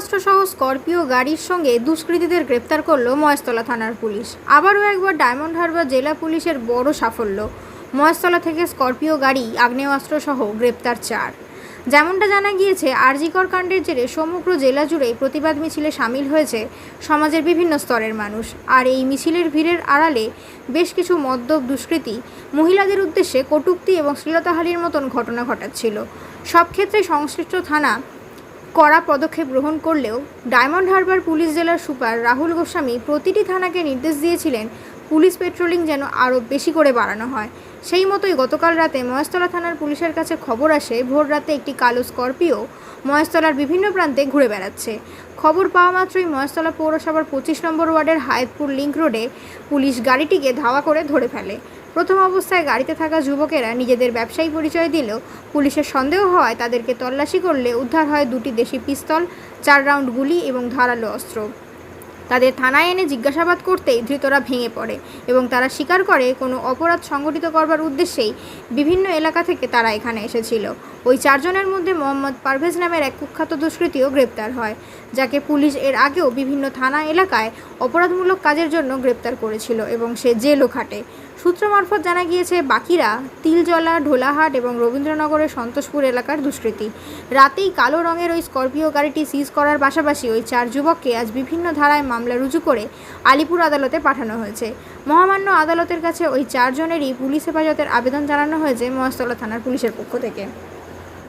আগ্নেয়াস্ত্রসহ Scorpio গাড়ির সঙ্গে দুষ্কৃতীদের গ্রেপ্তার করল মহেশতলা থানার পুলিশ। আবারও একবার ডায়মন্ড হারবার জেলা পুলিশের বড় সাফল্য। মহেশতলা থেকে স্করপিও গাড়ি, আগ্নেয়াস্ত্রসহ গ্রেপ্তার চার। যেমনটা জানা গিয়েছে, আরজিকর কাণ্ডের জেরে সমগ্র জেলা জুড়েই প্রতিবাদ মিছিলে সামিল হয়েছে সমাজের বিভিন্ন স্তরের মানুষ। আর এই মিছিলের ভিড়ের আড়ালে বেশ কিছু মদ্যপ দুষ্কৃতী মহিলাদের উদ্দেশ্যে কটূক্তি এবং শ্লীলতাহালির মতন ঘটনা ঘটাচ্ছিল। সব ক্ষেত্রে সংশ্লিষ্ট থানা কড়া পদক্ষেপ গ্রহণ করলেও ডায়মন্ড হারবার পুলিশ জেলার সুপার রাহুল গোস্বামী প্রতিটি থানাকে নির্দেশ দিয়েছিলেন পুলিশ পেট্রোলিং যেন আরও বেশি করে বাড়ানো হয়। সেই মতোই গতকাল রাতে মহেশতলা থানার পুলিশের কাছে খবর আসে, ভোর রাতে একটি কালো স্করপিও মহেশতলার বিভিন্ন প্রান্তে ঘুরে বেড়াচ্ছে। খবর পাওয়া মাত্রই মহেশতলা পৌরসভার পঁচিশ নম্বর ওয়ার্ডের হায়েতপুর লিংক রোডে পুলিশ গাড়িটিকে ধাওয়া করে ধরে ফেলে। প্রথম অবস্থায় গাড়িতে থাকা যুবকেরা নিজেদের ব্যবসায়ী পরিচয় দিলেও পুলিশের সন্দেহ হওয়ায় তাদেরকে তল্লাশি করলে উদ্ধার হয় দুটি দেশি পিস্তল, চার রাউন্ড গুলি এবং ধারালো অস্ত্র। তাদের থানায় এনে জিজ্ঞাসাবাদ করতেই ধৃতরা ভেঙে পড়ে এবং তারা স্বীকার করে কোনো অপরাধ সংগঠিত করবার উদ্দেশ্যেই বিভিন্ন এলাকা থেকে তারা এখানে এসেছিল। ওই চারজনের মধ্যে মোহাম্মদ পারভেজ নামের এক কুখ্যাত দুষ্কৃতীও গ্রেপ্তার হয়, যাকে পুলিশ এর আগেও বিভিন্ন থানা এলাকায় অপরাধমূলক কাজের জন্য গ্রেপ্তার করেছিল এবং সে জেলও খাটে। সূত্র মারফত জানা গিয়েছে, বাকিরা তিলজলা, ঢোলাহাট এবং রবীন্দ্রনগরের সন্তোষপুর এলাকার দুষ্কৃতী। রাতেই কালো রঙের ওই স্করপিও গাড়িটি সিজ করার পাশাপাশি ওই চার যুবককে আজ বিভিন্ন ধারায় মামলা রুজু করে আলিপুর আদালতে পাঠানো হয়েছে। মহামান্য আদালতের কাছে ওই চারজনেরই পুলিশ হেফাজতের আবেদন জানানো হয়েছে মহাস্তলা থানার পুলিশের পক্ষ থেকে।